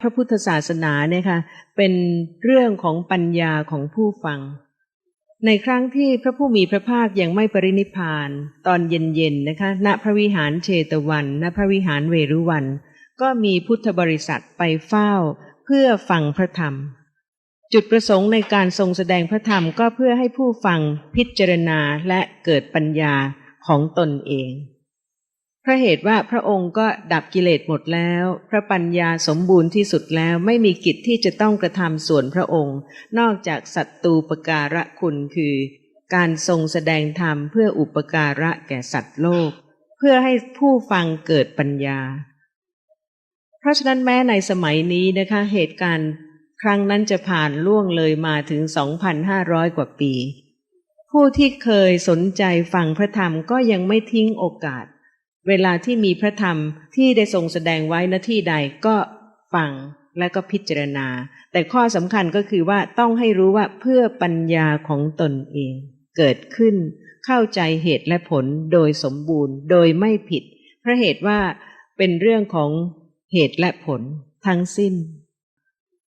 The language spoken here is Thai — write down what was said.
พระพุทธศาสนาเนี่ยค่ะเป็นเรื่องของปัญญาของผู้ฟัง ในครั้งที่พระผู้มีพระภาคยังไม่ปรินิพพาน ตอนเย็นๆนะคะ ณพระวิหารเชตวัน ณพระวิหารเวรุวัน ก็มีพุทธบริษัทไปเฝ้า เพื่อฟังพระธรรม จุดประสงค์ในการทรงแสดงพระธรรมก็เพื่อให้ผู้ฟังพิจารณาและเกิดปัญญาของตนเอง พระเหตุว่าพระองค์ก็ดับกิเลสหมดแล้ว พระปัญญาสมบูรณ์ที่สุดแล้วไม่มีกิจที่จะต้องกระทำส่วนพระองค์ นอกจากสัตตูปการะคุณคือ การทรงแสดงธรรมเพื่ออุปการะแก่สัตว์โลก เพื่อให้ผู้ฟังเกิดปัญญา เพราะฉะนั้นแม้ในสมัยนี้นะคะเหตุการณ์ครั้งนั้นจะผ่านล่วงเลยมาถึง 2,500 กว่าปี ผู้ที่เคยสนใจฟังพระธรรมก็ยังไม่ทิ้งโอกาส เวลาที่มีพระธรรมที่ได้ทรงแสดงไว้ณที่ใดก็ฟังและก็พิจารณา แต่ข้อสำคัญก็คือว่าต้องให้รู้ว่าเพื่อปัญญาของตนเอง เกิดขึ้นเข้าใจเหตุและผลโดยสมบูรณ์โดยไม่ผิดเพราะเหตุว่าเป็นเรื่องของเหตุและผลทั้งสิ้น